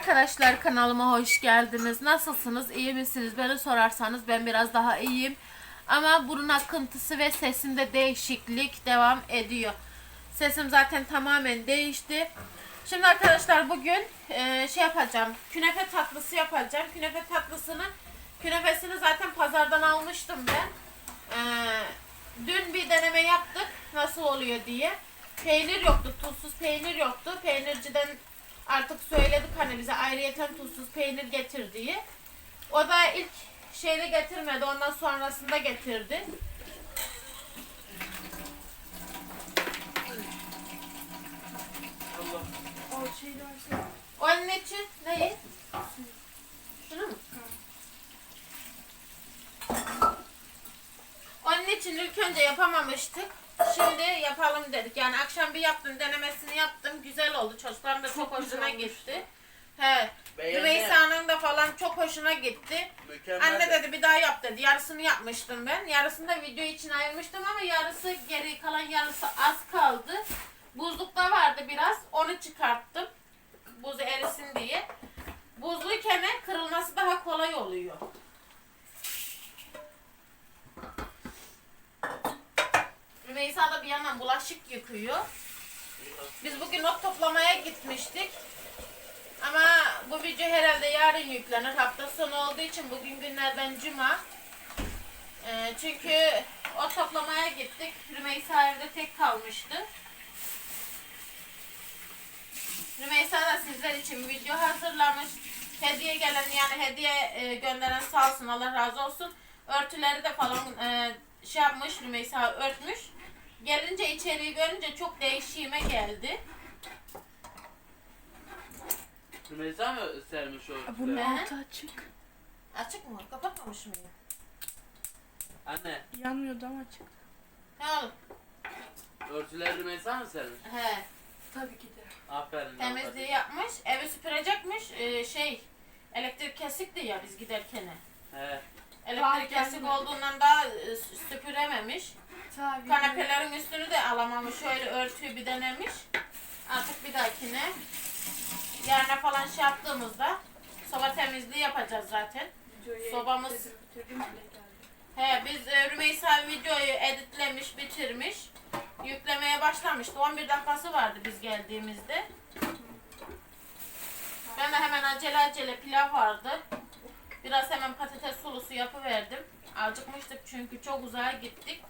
arkadaşlar kanalıma hoş geldiniz. Nasılsınız? İyi misiniz? Beni sorarsanız ben biraz daha iyiyim. Ama burun akıntısı ve sesimde değişiklik devam ediyor. Sesim zaten tamamen değişti. Şimdi arkadaşlar bugün e, şey yapacağım. Künefe tatlısı yapacağım. Künefe tatlısını künefesini zaten pazardan almıştım ben. E, dün bir deneme yaptık nasıl oluyor diye. Peynir yoktu, tuzsuz peynir yoktu. Peynirciden artık söyledik hani bize ayrıyeten tuzsuz peynir getir diye. O da ilk şeyde getirmedi, ondan sonrasında getirdi. O şeyler şey. Onun için neyi? Şunu mu? Onun için ilk önce yapamamıştık. Şimdi yapalım dedik. Yani akşam bir yaptım, denemesini yaptım. Güzel oldu. Çocukların da çok, Çok hoşuna gitti. He. Rümeysa'nın da falan çok hoşuna gitti. Mükemmel. Anne dedi bir daha yap dedi. Yarısını yapmıştım ben. Yarısını da video için ayırmıştım ama yarısı geri kalan yarısı az kaldı. Buzlukta vardı biraz. Onu çıkarttım. Buz erisin diye. Buzluyken kırılması daha kolay oluyor. Rümeysa da bir yandan bulaşık yıkıyor. Biz bugün not toplamaya gitmiştik. Ama bu video herhalde yarın yüklenir. Hafta sonu olduğu için bugün günlerden cuma. Ee, çünkü o toplamaya gittik. Rümeysa evde tek kalmıştı. Rümeysa da sizler için video hazırlamış. Hediye gelen yani hediye e, gönderen sağ olsun Allah razı olsun. Örtüleri de falan e, şey yapmış Rümeysa örtmüş. Gelince içeriği görünce çok değişime geldi. Rümeysa mı sermiş o Bunun örtüleri? Ne? altı açık. Açık mı? Kapatmamış mıyım? Anne, Yanmıyordu ama açık. Ne oğlum? örtüleri Rümeysa mı sermiş? He. Tabii ki de. Aferin. Temizliği aferin. yapmış. Evi süpürecekmiş. Ee, şey elektrik kesikti ya biz giderken. He. Elektrik kesik olduğundan da e, süpürememiş. Tabii. Kanepelerin üstünü de alamamış. Şöyle örtüyü bir denemiş. Artık bir dahakine yarına falan şey yaptığımızda soba temizliği yapacağız zaten. Sobamız-. He biz e, Rümeysa videoyu editlemiş, bitirmiş. Yüklemeye başlamıştı. 11 dakikası vardı biz geldiğimizde. Ben de hemen acele acele pilav vardı. Biraz hemen patates sulusu yapıverdim. Acıkmıştık çünkü çok uzağa gittik.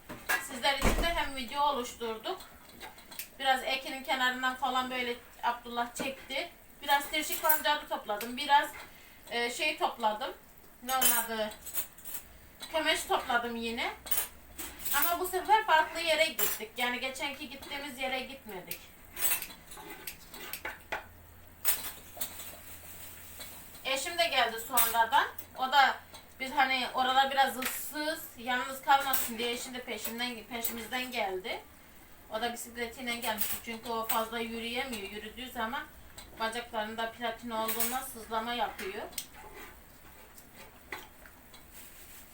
Sizler için de hem video oluşturduk. Biraz ekinin kenarından falan böyle Abdullah çekti. Biraz tirşik pancarı topladım. Biraz e, şey topladım. Ne onun? Kömeş topladım yine. Ama bu sefer farklı yere gittik. Yani geçenki gittiğimiz yere gitmedik. Eşim de geldi sonradan. O da biz hani oralar biraz ıssız, yalnız kalmasın diye eşim de peşimden peşimizden geldi. O da bisikletiyle gelmişti çünkü o fazla yürüyemiyor. Yürüdüğü zaman bacaklarında platin olduğundan sızlama yapıyor.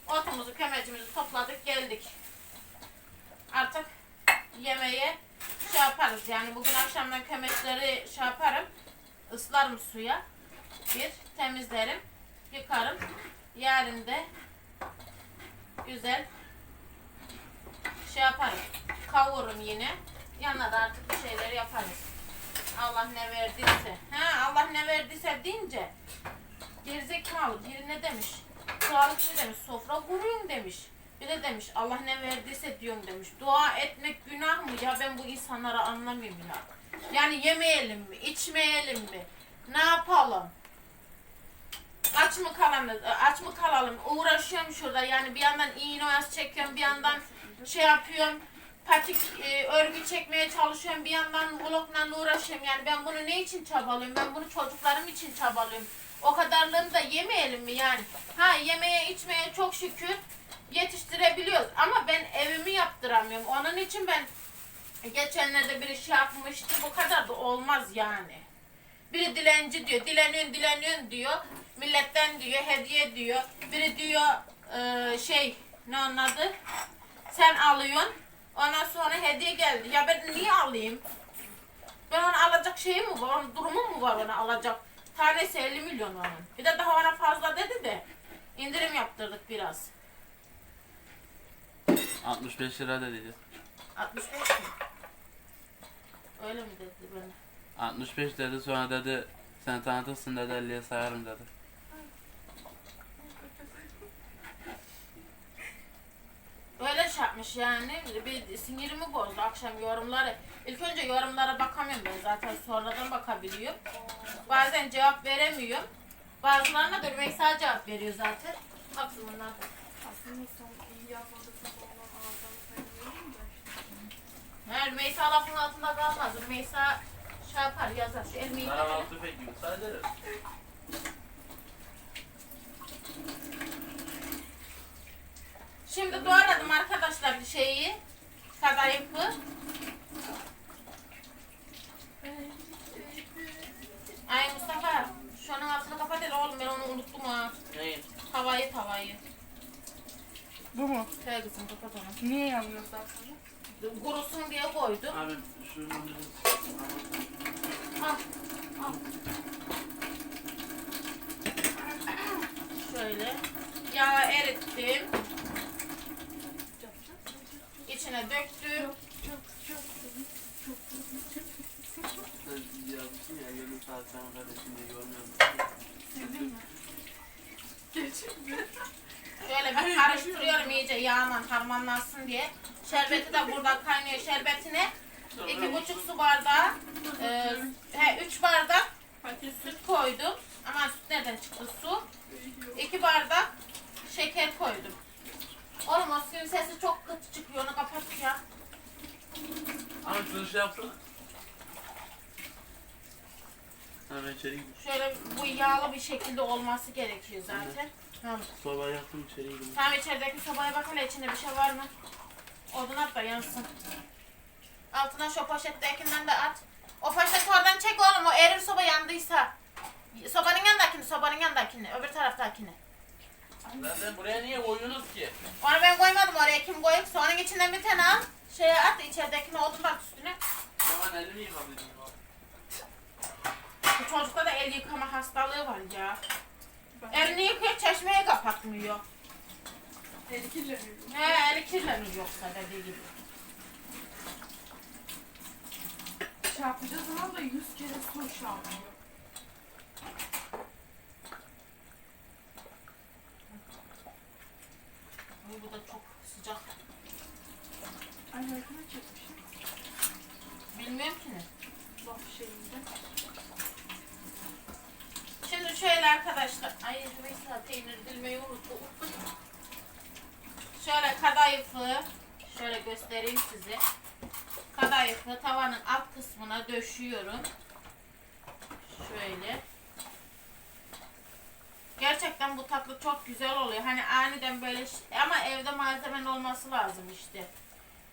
Otumuzu, kömecimizi topladık, geldik. Artık yemeğe şey yaparız. Yani bugün akşamdan kömeçleri şey yaparım. ıslarım suya. Bir temizlerim, yıkarım. Yarın da güzel şey yaparım. Kavururum yine. Yanına da artık bir şeyler yaparız. Allah ne verdiyse. Ha Allah ne verdiyse deyince gerizekalı biri ne demiş? Sağlıklı demiş, sofra kuruyum demiş. Bir de demiş Allah ne verdiyse diyorum demiş. Dua etmek günah mı? Ya ben bu insanları anlamıyorum ya. Yani yemeyelim mi? içmeyelim mi? Ne yapalım? Aç mı kalalım? Aç mı kalalım? Uğraşıyorum şurada yani bir yandan iğne oyası çekiyorum, bir yandan şey yapıyorum. Patik e, örgü çekmeye çalışıyorum. Bir yandan vlogla uğraşıyorum. Yani ben bunu ne için çabalıyorum? Ben bunu çocuklarım için çabalıyorum. O kadarlığını da yemeyelim mi yani? Ha yemeye içmeye çok şükür yetiştirebiliyoruz. Ama ben evimi yaptıramıyorum. Onun için ben geçenlerde biri şey yapmıştı. Bu kadar da olmaz yani. Biri dilenci diyor. Dileniyorsun dileniyorsun diyor. Milletten diyor hediye diyor. Biri diyor e, şey ne onun adı? Sen alıyorsun. Ondan sonra hediye geldi. Ya ben niye alayım? Ben onu alacak şeyim mi var? Onun durumu mu var onu alacak? Tanesi 50 milyon onun. Bir de daha bana fazla dedi de indirim yaptırdık biraz. 65 lira dedi. 65 mi? Öyle mi dedi bana? 65 dedi sonra dedi sen tanıtırsın dedi 50'ye sayarım dedi. Şey yapmış yani. Bir sinirimi bozdu akşam yorumları. İlk önce yorumlara bakamıyorum ben zaten sonradan bakabiliyorum. Bazen cevap veremiyorum. Bazılarına da Rümeysa cevap veriyor zaten. Haksız bunlar. Aslında iyi ağzını sayıyorum da. Ha, Rümeysa lafın altında kalmaz. Rümeysa şey yapar yazar. Şu elimi Sana yıkar. altı pek sayılır. Şimdi doğradım arkadaşlar şeyi. Kadayıfı. Ay Mustafa şunun altını kapat hele oğlum ben onu unuttum ha. Neyin? Tavayı tavayı. Bu mu? Şöyle kızım kapat onu. Niye yanmıyor sonra? Kurusun diye koydum. Abi şunu Al. Al. Şöyle. Yağı erittim. İçine döktüm. yazmışsın ya yarım saat sonra kardeşim diye görmüyorum. Sildin mi? Gerçekten. Şöyle bir karıştırıyorum iyice yağla harmanlansın diye. Şerbeti de burada kaynıyor. Şerbetine iki buçuk su bardağı, e, he, üç bardak süt koydum. Ama süt nereden çıktı su? İki bardak şeker koydum. Oğlum o suyun sesi çok kötü çıkıyor. Onu kapat ya. Şunu şey yapsana. Ha ben içeri gidiyorum. Şöyle bu yağlı bir şekilde olması gerekiyor zaten. Tamam. Sobayı yaktım içeri gidiyorum. Tamam içerideki sobaya bak hele içinde bir şey var mı? Odun at da yansın. Altına şu poşettekinden de at. O poşeti oradan çek oğlum o erir soba yandıysa. Sobanın yanındakini, sobanın yanındakini, öbür taraftakini. Zaten buraya niye koyuyorsunuz ki? Onu ben koymadım oraya kim koyup onun içinden bir tane al. Şeye at içeridekini odun at üstüne. Ben elimi yıkamayacağım. Bu çocukta da el yıkama hastalığı var ya. Elini yıkıyor çeşmeyi kapatmıyor. Eli kirleniyor. He eli kirleniyor yoksa dediği gibi. Çarpıcı zaman da yüz kere su çarpıyor. Bu da çok sıcak. Ay arkana çekmişim. Bilmiyorum ki ne. Laf şeyinde. Şimdi şöyle arkadaşlar. Ay Rümeysa peynir dilmeyi unuttum. Şöyle kadayıfı şöyle göstereyim size. Kadayıfı tavanın alt kısmına döşüyorum. Şöyle. Gerçekten bu tatlı çok güzel oluyor. Hani aniden böyle ama evde malzemen olması lazım işte.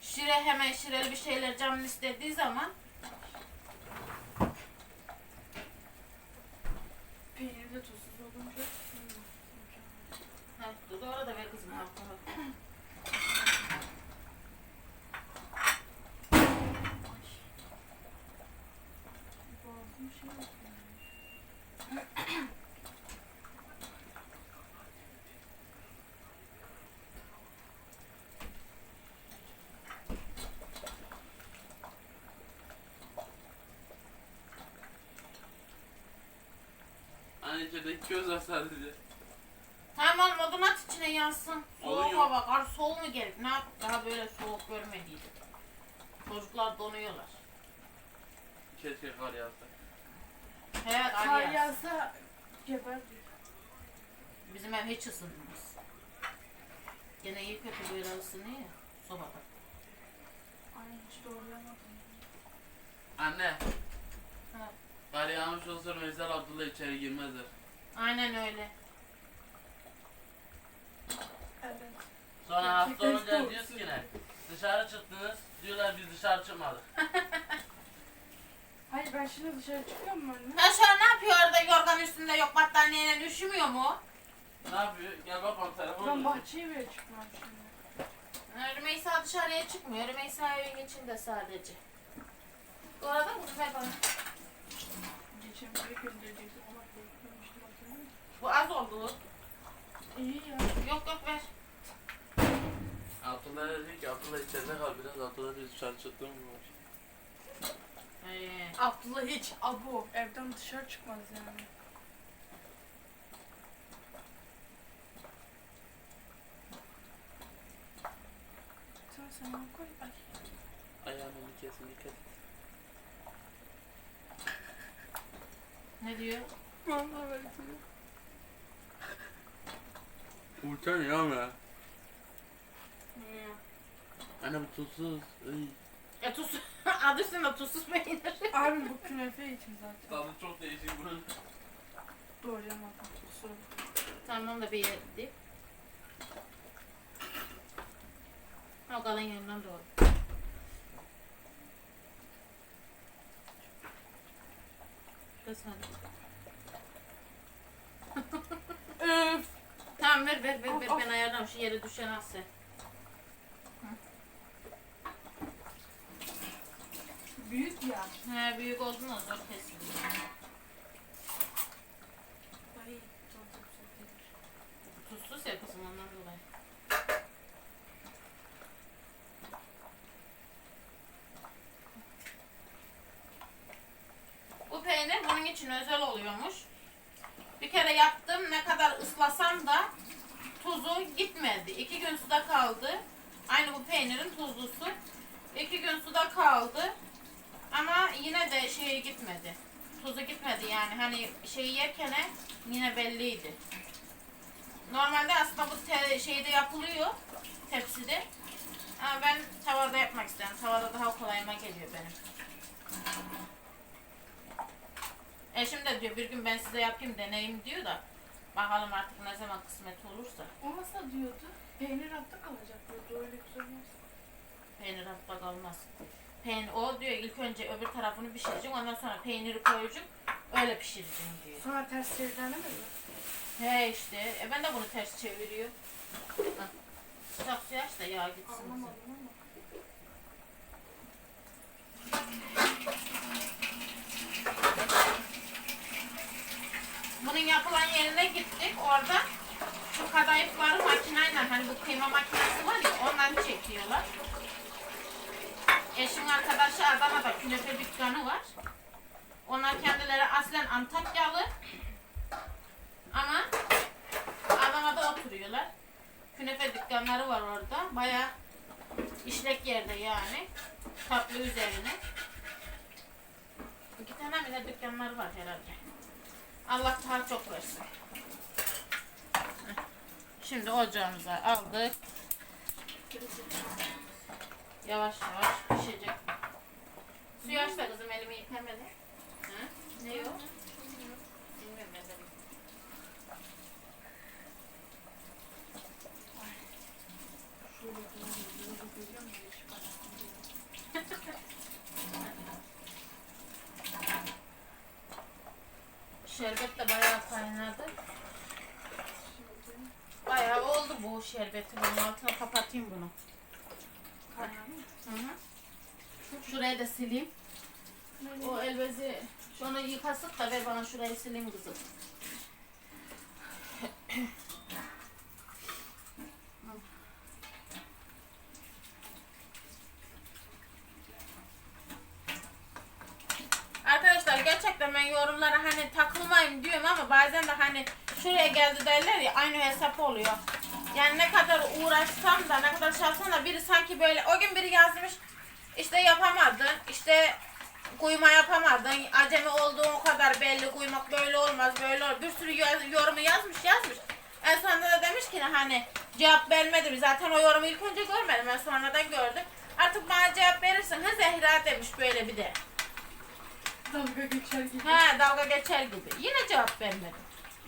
Şire hemen şireli bir şeyler canın istediği zaman Peynir de tuzsuz olunca. Ha, doğru da ver kızım altına. Boğazım şey yapıyor. Köz var sadece. Tamam oğlum odun at içine yansın. Soğuk yok. hava, kar soğuk mu gerek? Ne yaptık? Daha böyle soğuk görmediydik. Çocuklar donuyorlar. Keşke kar yağsa. He Kar kar yağsın. yağsa geber. Bizim ev hiç ısınmaz. Gene iyi kötü böyle ısınıyor ya sobada. Ay hiç doğrayamadım. Anne. Ha. Kar yağmış olsa Veysel Abdullah içeri girmezler. Aynen öyle. Evet. Sonra hasta olunca diyoruz ki ne? Dışarı çıktınız. Diyorlar biz dışarı çıkmadık. Hayır ben şimdi dışarı çıkıyor muyum anne? Ha şöyle ne yapıyor orada yorgan üstünde yok battaniyeyle üşümüyor mu? Ne yapıyor? Gel bakalım telefonu. Ben bahçeye bile çıkmam şimdi. Ha, Rümeysa dışarıya çıkmıyor. Rümeysa evin içinde sadece. Bu arada bu sefer bana. Geçen bir ona koydum. Bu. İyi ya. Yok yok ver. Abdullah dedi ki Abdullah içeride kal biraz Abdullah biz dışarı çıktığım var. Ee, Abdullah hiç abo evden dışarı çıkmaz yani. Sen sen onu koy. Ay. Ayağımın kesin dikkat et. ne diyor? Vallahi böyle diyor. Uçan ya? Hmm. Anne bu tuzsuz. Iy. E tuz, adı üstünde tuzsuz peynir. Abi bu künefe için zaten. Tadı çok değişik bunun. Doğrayamadım. Kusura bakma. tamam da bir yetti. O kalan yanından doğru. Kız hadi. Tamam ver ver ver ver Al, ben ayarlarım şu yere düşen alsın. Büyük ya. He büyük zor. Ay çok çok çok gelir. Tuzsuz ya kızım ondan dolayı. Bu peynir bunun için özel oluyormuş. Bir kere yaptım ne kadar ıslasam da tuzu gitmedi. İki gün suda kaldı. Aynı bu peynirin tuzlusu. İki gün suda kaldı. Ama yine de şeyi gitmedi. Tuzu gitmedi yani hani şeyi yerken yine belliydi. Normalde aslında bu te- şeyde yapılıyor tepside. Ama ben tavada yapmak istedim. Tavada daha kolayıma geliyor benim. Eşim de diyor bir gün ben size yapayım deneyim diyor da bakalım artık ne zaman kısmet olursa. O nasıl diyordu? Peynir altta kalacak diyordu. Öyle güzel olmaz. Peynir hatta kalmaz. Peynir, o diyor ilk önce öbür tarafını pişireceğim ondan sonra peyniri koyacağım öyle pişireceğim diyor. Sonra ters çevirdiğinde mi? He işte e ben de bunu ters çeviriyor. Hah. Sıcak su aç da yağ gitsin. Anlamadım ama. Bunun yapılan yerine gittik. Orada şu kadayıfları makineyle hani bu kıyma makinesi var ya ondan çekiyorlar. Eşimin arkadaşı Adana'da künefe dükkanı var. Onlar kendileri aslen Antakyalı. Ama Adana'da oturuyorlar. Künefe dükkanları var orada. Baya işlek yerde yani. Tatlı üzerine. İki tane mi ne dükkanları var herhalde. Allah daha çok versin. Şimdi ocağımıza aldık. Yavaş yavaş pişecek. Suyu aç da kızım elimi yıkamadı. Ne o? Bilmiyorum ben de. Şöyle doğru doğru görüyor musun? Yeşil balık diyor. Şerbet de bayağı kaynadı. Bayağı oldu bu şerbeti. Bunun altına kapatayım bunu. Hı hı. Şurayı da sileyim. O elbezi şunu yıkasıp da ver bana şurayı sileyim kızım. Arkadaşlar gerçekten ben yorumlara hani takılmayayım diyorum ama bazen de hani şuraya geldi derler ya aynı hesap oluyor. Yani ne kadar uğraşsam da ne kadar çalışsam da biri sanki böyle o gün biri yazmış işte yapamadın işte kuyma yapamadın acemi olduğun o kadar belli kuymak böyle olmaz böyle olur bir sürü yo- yorumu yazmış yazmış. En sonunda da demiş ki hani cevap vermedim zaten o yorumu ilk önce görmedim ben sonradan gördüm. Artık bana cevap verirsin ha Zehra demiş böyle bir de. Dalga geçer gibi. He dalga geçer gibi. Yine cevap vermedim.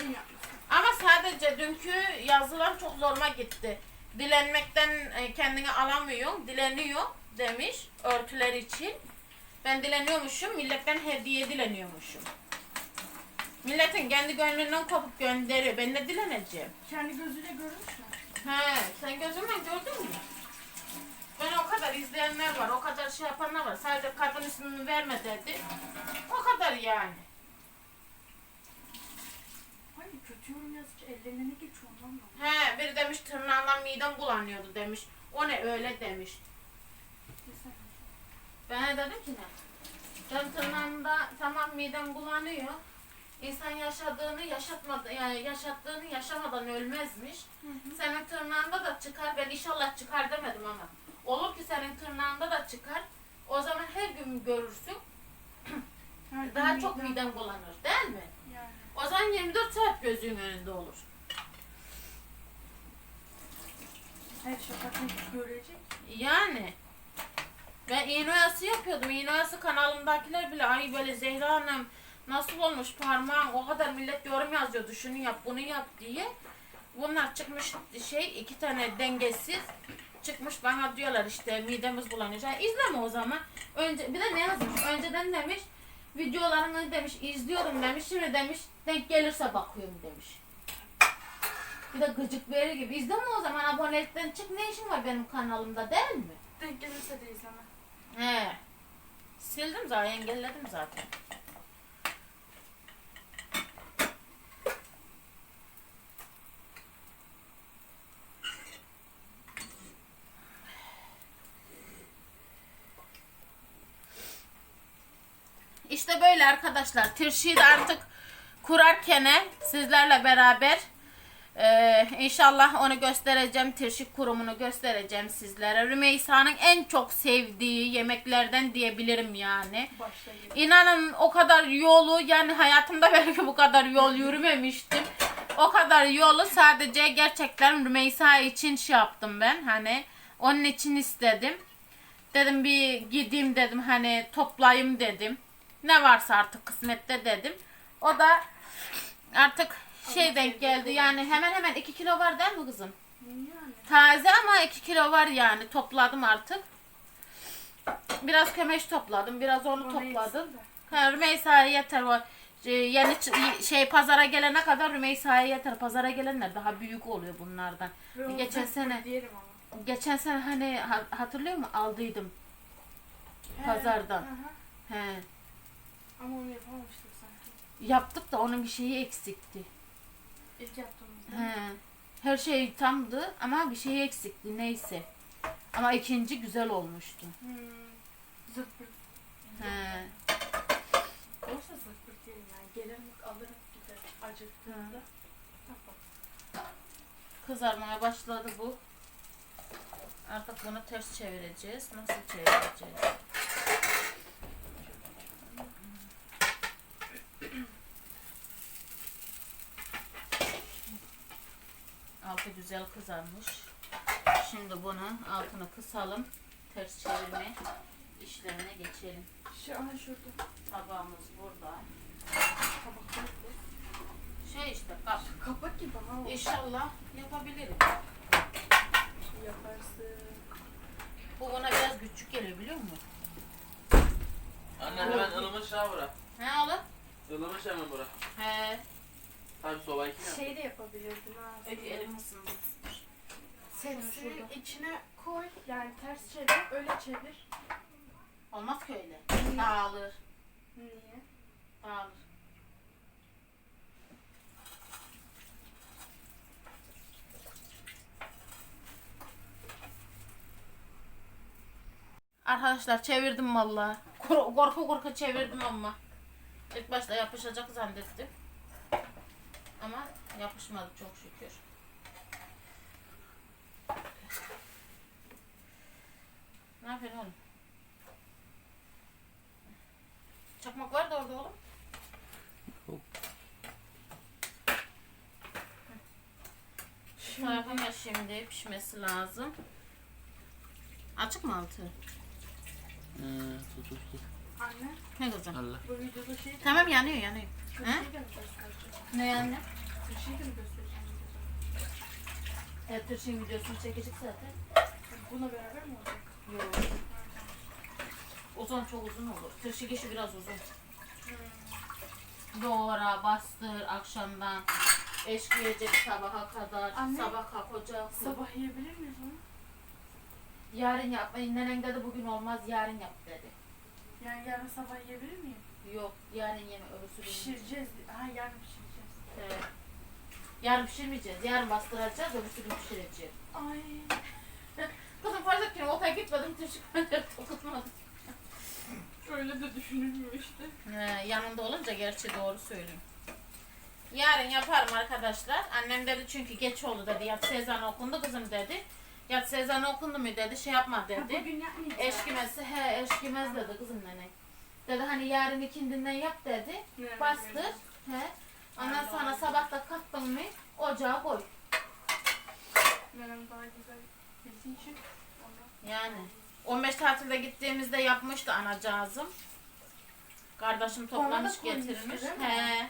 Yapmışsın. Ama sadece dünkü yazılar çok zoruma gitti. Dilenmekten e, kendini alamıyorsun, dileniyor demiş örtüler için. Ben dileniyormuşum, milletten hediye dileniyormuşum. Milletin kendi gönlünden kopup gönderiyor. Ben de dileneceğim. Kendi gözüyle görmüş mü? He, sen gözünden gördün mü? Ben o kadar izleyenler var, o kadar şey yapanlar var. Sadece kadın ismini verme dedi. O kadar yani. Ay kötü yazıcı ellerine ne geçiyor ondan? He biri demiş tırnağından midem bulanıyordu demiş. O ne öyle demiş. Ben de dedim ki ne? Ben tırnağımda tamam midem bulanıyor. İnsan yaşadığını yaşatmadı yani yaşattığını yaşamadan ölmezmiş. Senin tırnağında da çıkar. Ben inşallah çıkar demedim ama. Olur ki senin tırnağında da çıkar. O zaman her gün görürsün. Her Daha gün çok midem- midem bulanır değil mi? Yani. O zaman 24 saat gözün önünde olur. Her şafakını görecek. Yani. Ben iğne oyası yapıyordum. İğne oyası kanalımdakiler bile ay böyle Zehra Hanım nasıl olmuş parmağın o kadar millet yorum yazıyordu şunu yap bunu yap diye. Bunlar çıkmış şey iki tane dengesiz çıkmış bana diyorlar işte midemiz bulanıyor. Yani izleme o zaman. Önce bir de ne yazmış? Önceden demiş videolarını demiş izliyorum demiş. Şimdi demiş denk gelirse bakıyorum demiş. Bir de gıcık verir gibi. İzleme o zaman abonelikten çık. Ne işin var benim kanalımda değil mi? Denk gelirse de izleme. He. Sildim zaten, engelledim zaten. İşte böyle arkadaşlar. Tirşiyi de artık kurarken sizlerle beraber ee, inşallah onu göstereceğim. Tirşik kurumunu göstereceğim sizlere. Rümeysa'nın en çok sevdiği yemeklerden diyebilirim yani. Gibi. İnanın o kadar yolu yani hayatımda belki bu kadar yol yürümemiştim. O kadar yolu sadece gerçekten Rümeysa için şey yaptım ben. Hani onun için istedim. Dedim bir gideyim dedim hani toplayayım dedim. Ne varsa artık kısmette dedim. O da artık şey denk geldi yani hemen hemen 2 kilo var değil mi kızım? Taze ama 2 kilo var yani topladım artık. Biraz kömeş topladım, biraz onu topladım. Ha, Rümeysa'ya yeter o e, yeni şey pazara gelene kadar Rümeysa'ya yeter. Pazara gelenler daha büyük oluyor bunlardan. Geçen sene-. Geçen sene hani ha- hatırlıyor musun? Aldıydım Pazardan. He. Ama onu yapamamıştık sanki. Yaptık da onun bir şeyi eksikti. İlk yaptığımızda. He. Her şey tamdı ama bir şey eksikti neyse. Ama ikinci güzel olmuştu. Hmm. Zırt pırt. He. Olsa zırt pırt yerim yani. Gelirim alırım gider. Acıktığında. Kızarmaya başladı bu. Artık bunu ters çevireceğiz. Nasıl çevireceğiz? Altı güzel kızarmış. Şimdi bunu altını kısalım. Ters çevirme işlemine geçelim. Şu an şurada. Tabağımız burada. Tabak yok. Şey işte kap. Kapak gibi ha. o. İnşallah yapabilirim. Yaparsın. Bu bana biraz küçük geliyor biliyor musun? Anne hemen ılımış ya bura. Ne oğlum? Ilımış hemen bura. He. Tabii sobayı kim yaptı? Şey de yapabilirdin ha. Öyle elim ısındı. Şurada. içine koy. Yani ters çevir. Öyle çevir. Olmaz ki öyle. Dağılır. Niye? Dağılır. Arkadaşlar çevirdim valla. Kor- Korku korku çevirdim ama. İlk başta yapışacak zannettim. Ama yapışmadı çok şükür. Ne yapıyorsun oğlum? Çakmak var da orada oğlum. Şu tarafın da şimdi pişmesi lazım. Açık mı altı? Ee, tut tut tut. Anne Ne kızım? Allah. bu videoda şey Tamam yanıyor yanıyor. Ne yani? Evet Tırşın videosunu çekecek zaten. Buna beraber mi olacak? Yok. Uzun çok uzun olur. Tırşık işi biraz uzun. Doğra, bastır akşamdan. Eşkiyecek sabaha kadar. Anne. Sabah kalk ocağı kur. Sabah yiyebilir miyiz onu? Yarın yap. Ay, Nenen dedi bugün olmaz yarın yap dedi. Yani yarın sabah yiyebilir miyim? Yok yarın yeme öbürsü gün. Pişireceğiz. Ha yarın pişireceğiz. Evet. Yarın pişirmeyeceğiz. Yarın bastıracağız. Öbürsü gün pişireceğiz. Ay. Kızım et ki okula gitmedim. Teşekkür okutmadım. Öyle de düşünülmüyor işte. Ee, yanında olunca gerçi doğru söylüyorum. Yarın yaparım arkadaşlar. Annem dedi çünkü geç oldu dedi. Yat ezanı okundu kızım dedi. Yat ezanı okundu mu dedi. Şey yapma dedi. Bugün yapmayacağız. Eşkimesi he eşkimez dedi kızım nene. Dedi hani yarın ikindinden yap dedi. Bastır. He. Ondan sonra sabah da kalktın mı ocağa koy. Benim daha güzel bildiği için. ondan. Yani 15 tatilde gittiğimizde yapmıştı anacığızım. Kardeşim toplamış koymuştu, getirmiş. He.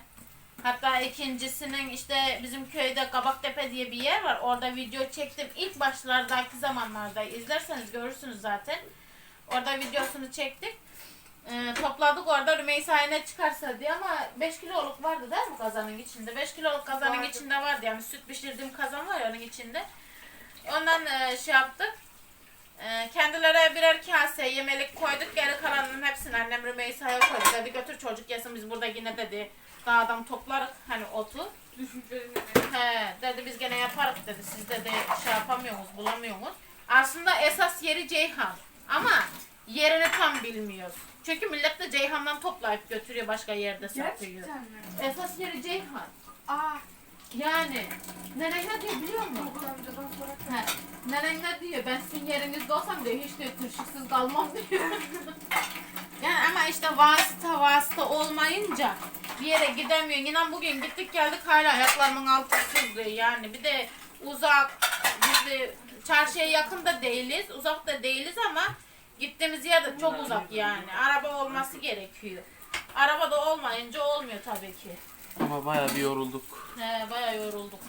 Hatta ikincisinin işte bizim köyde Kabaktepe diye bir yer var. Orada video çektim. İlk başlardaki zamanlarda izlerseniz görürsünüz zaten. Orada videosunu çektik. Ee, topladık orada Rümeysa'ya ne çıkarsa diye ama 5 kiloluk vardı değil mi kazanın içinde? 5 kiloluk kazanın Vardı. içinde vardı yani süt pişirdiğim kazan var ya onun içinde. Ondan e, şey yaptık. E, kendilerine birer kase yemelik koyduk. Geri kalanının hepsini annem Rümeysa'ya koydu. Dedi götür çocuk yesin biz burada yine dedi. Dağdan toplarız hani otu. He, dedi biz gene yaparız dedi. Siz dedi şey yapamıyorsunuz, bulamıyorsunuz. Aslında esas yeri Ceyhan. Ama yerini tam bilmiyoruz. Çünkü millet de Ceyhan'dan toplayıp götürüyor başka yerde satıyor. Gerçekten mi? Esas yeri Ceyhan. Aa. Yani nene ne diyor biliyor musun? Okul amcadan sonra He, nenen ne diyor? Ben sizin yerinizde olsam diyor hiç diyor tırşıksız kalmam diyor. yani ama işte vasıta vasıta olmayınca bir yere gidemiyor. İnan bugün gittik geldik hala ayaklarımın altı sızlıyor yani. Bir de uzak, biz de çarşıya yakın da değiliz, uzak da değiliz ama gittiğimiz yer de çok uzak yani. Araba olması gerekiyor. Araba da olmayınca olmuyor tabii ki. Ama bayağı bir yorulduk. He, bayağı yorulduk.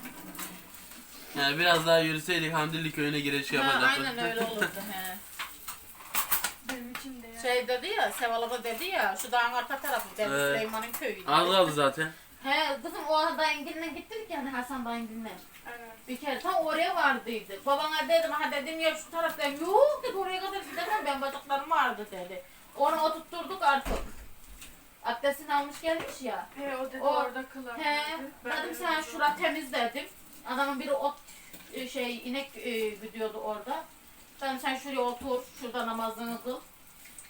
Yani biraz daha yürüseydik Hamdilli köyüne giriş Ha, yapacaktık. aynen öyle olurdu he. benim için de ya. Şey dedi ya, Seval abla dedi ya, şu dağın arka tarafı dedi Evet. Süleyman'ın köyü. Az kaldı zaten. He kızım o Engin'le gittik yani Hasan Engin'le. Evet. Bir kere tam oraya vardıydı. Babana dedim ha dedim ya şu taraftan yok dedi oraya kadar gidemem ben bacaklarım vardı dedi. Onu oturtturduk artık. Abdestini almış gelmiş ya. He o dedi O- orada kılar. He dedim sen şura temiz dedim. Adamın biri ot e, şey inek e, güdüyordu orada. Dedim sen şuraya otur şurada namazını kıl.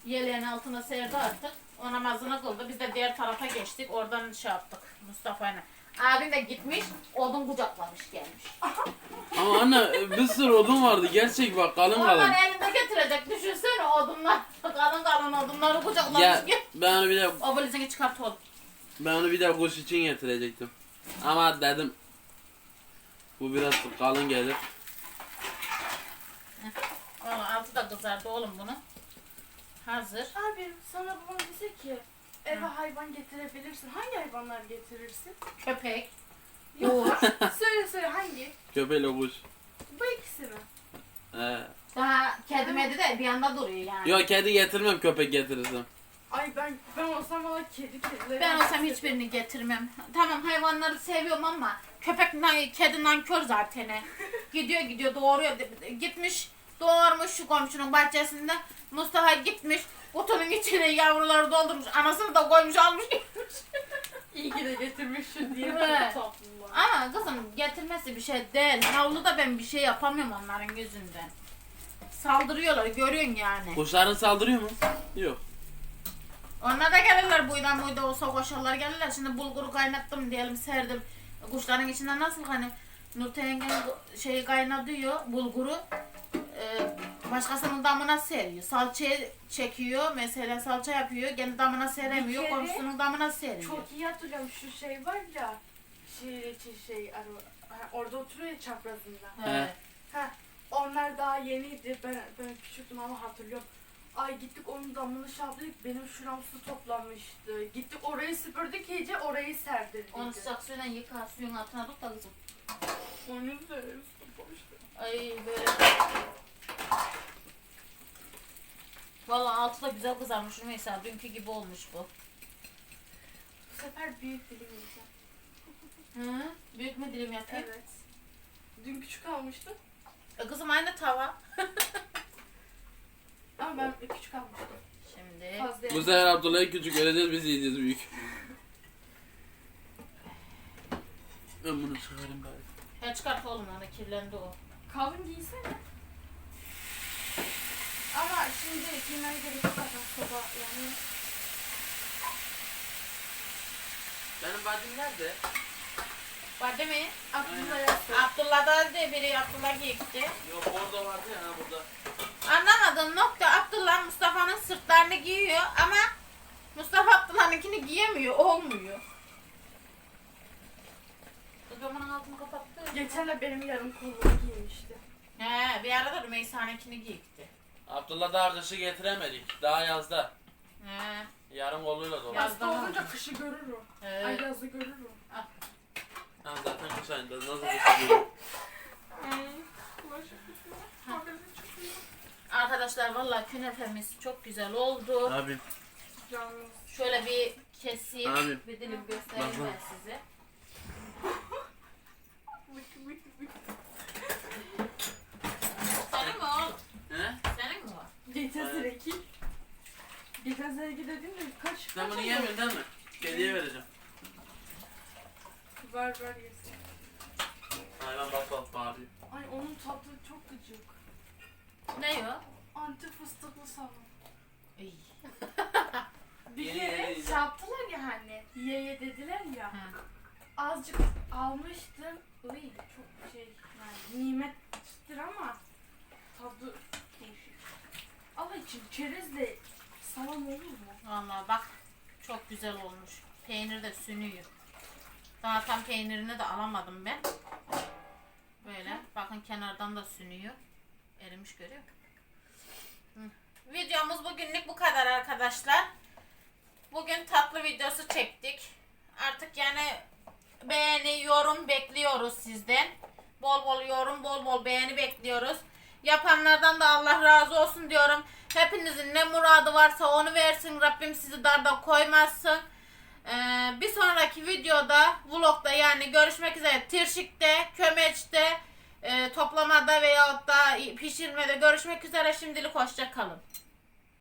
Yeleğin altına serdi artık. O namazını kıldı. Biz de diğer tarafa geçtik. Oradan şey yaptık Mustafa'yla. Abim de gitmiş odun kucaklamış gelmiş. Ama anne bir sürü odun vardı. Gerçek bak kalın kalın. Onlar elinde getirecek düşünsene odunlar. kalın kalın odunları kucaklamış Ya gel. ben onu bir de O valizini çıkart oğlum. ben onu bir de kuş için getirecektim. Ama dedim bu biraz kalın gelir. Valla altı da kızardı oğlum bunu. Hazır. Abi sana babam dese ki eve hayvan getirebilirsin. Hangi hayvanlar getirirsin? Köpek. Yok. söyle söyle hangi? Köpeğiyle kuş. Bu ikisi mi? Ee, Daha kedi medi de bir yanda duruyor yani. yok kedi getirmem köpek getirirsem. Ay ben ben olsam valla kedi kedileri. Ben olsam hiçbirini getirmem. Tamam hayvanları seviyorum ama köpek nan, kedi nankör zaten. he. Gidiyor gidiyor doğuruyor. Gitmiş doğurmuş şu komşunun bahçesinde. Mustafa gitmiş kutunun içine yavruları doldurmuş. Anasını da koymuş almış gitmiş. İyi ki de getirmişsin diye. Evet. Ama kızım getirmesi bir şey değil. Havlu da ben bir şey yapamıyorum onların yüzünden. Saldırıyorlar görüyorsun yani. Kuşların saldırıyor mu? Yok. Onlar da gelirler buydan buyda olsa koşarlar gelirler. Şimdi bulguru kaynattım diyelim serdim. Kuşların içinde nasıl hani Nurten yengenin şeyi kaynatıyor bulguru. Başkasının damına seriyor. Salçayı çekiyor mesela salça yapıyor. Kendi damına seremiyor. Bir kere Komşusunun damına seriyor. Çok iyi hatırlıyorum şu şey var ya. Şehir içi şey ara- ha, orada oturuyor ya çaprazında. Evet. Ha, onlar daha yeniydi. Ben ben küçüktüm ama hatırlıyorum. Ay gittik onun damını şapladık. Benim şuram su toplanmıştı. Gittik orayı süpürdük iyice orayı serdirdik. Onu sıcak suyla yıka suyun altına tut da kızım. Onu da. Ay böyle. Valla altı da güzel kızarmış Rümeysa. Dünkü gibi olmuş bu. Bu sefer büyük dilim yiyeceğim. Hı? Büyük mü dilim yapayım? Evet. Dün küçük almıştım. E kızım aynı tava. Ama ben küçük almıştım. Şimdi Fazla Bu sefer Abdullah'ı küçük öleceğiz biz yiyeceğiz büyük. Ben bunu çıkarayım bari. Ya çıkart oğlum onu kirlendi o. Kalın giysene. Ama giymeye gerek yok zaten soba yani. Benim bacım nerede? Var değil mi? Aklımda yazdı. Abdullah da de biri Abdullah gitti. Yok orada vardı ya ha burada. Anlamadığım nokta Abdullah Mustafa'nın sırtlarını giyiyor ama Mustafa Abdullah'ınkini giyemiyor. Olmuyor. Kız ben bunun altını kapattı. Geçen de benim yarım kolumu giymişti. He bir arada Rümeysa'nınkini giyikti. Abdullah daha kışı getiremedik. Daha yazda. He. Yarım koluyla dolu. Yaz- Hasta daha olunca kışı görür o. Evet. Ay yazı görür o. Ha, zaten kış ayında nasıl kış Arkadaşlar vallahi künefemiz çok güzel oldu. Abi. Yalnız. Şöyle bir keseyim, Abi. bir dilim göstereyim Bak, ben size oğlum? He? Senin mi o? Geçen Evet. seneki. Geçen seneki dediğim de kaç Sen kaç bunu ay yemiyorsun değil mi? Kediye vereceğim. oldu? Ver ver yesin. Hayvan bak bak bağırıyor. Ay onun tadı çok gıcık. Ne o? Anti fıstıklı salam. İyi. Bir Yeni kere yeni şey yaptılar ya hani. Ye ye dediler ya. Ha. Azıcık almıştım. Uy çok şey yani nimettir ama tadı değişik. Allah için çerezle salam olur mu? Vallahi bak çok güzel olmuş. Peynir de sünüyor. Daha tam peynirini de alamadım ben. Böyle bakın kenardan da sünüyor. Erimiş görüyor musun? Videomuz bugünlük bu kadar arkadaşlar. Bugün tatlı videosu çektik. Artık yani beğeni, yorum bekliyoruz sizden. Bol bol yorum, bol bol beğeni bekliyoruz. Yapanlardan da Allah razı olsun diyorum. Hepinizin ne muradı varsa onu versin. Rabbim sizi darda koymazsın. Ee, bir sonraki videoda, vlogda yani görüşmek üzere. Tirşik'te, kömeçte, e, toplamada veyahut da pişirmede görüşmek üzere. Şimdilik hoşça kalın.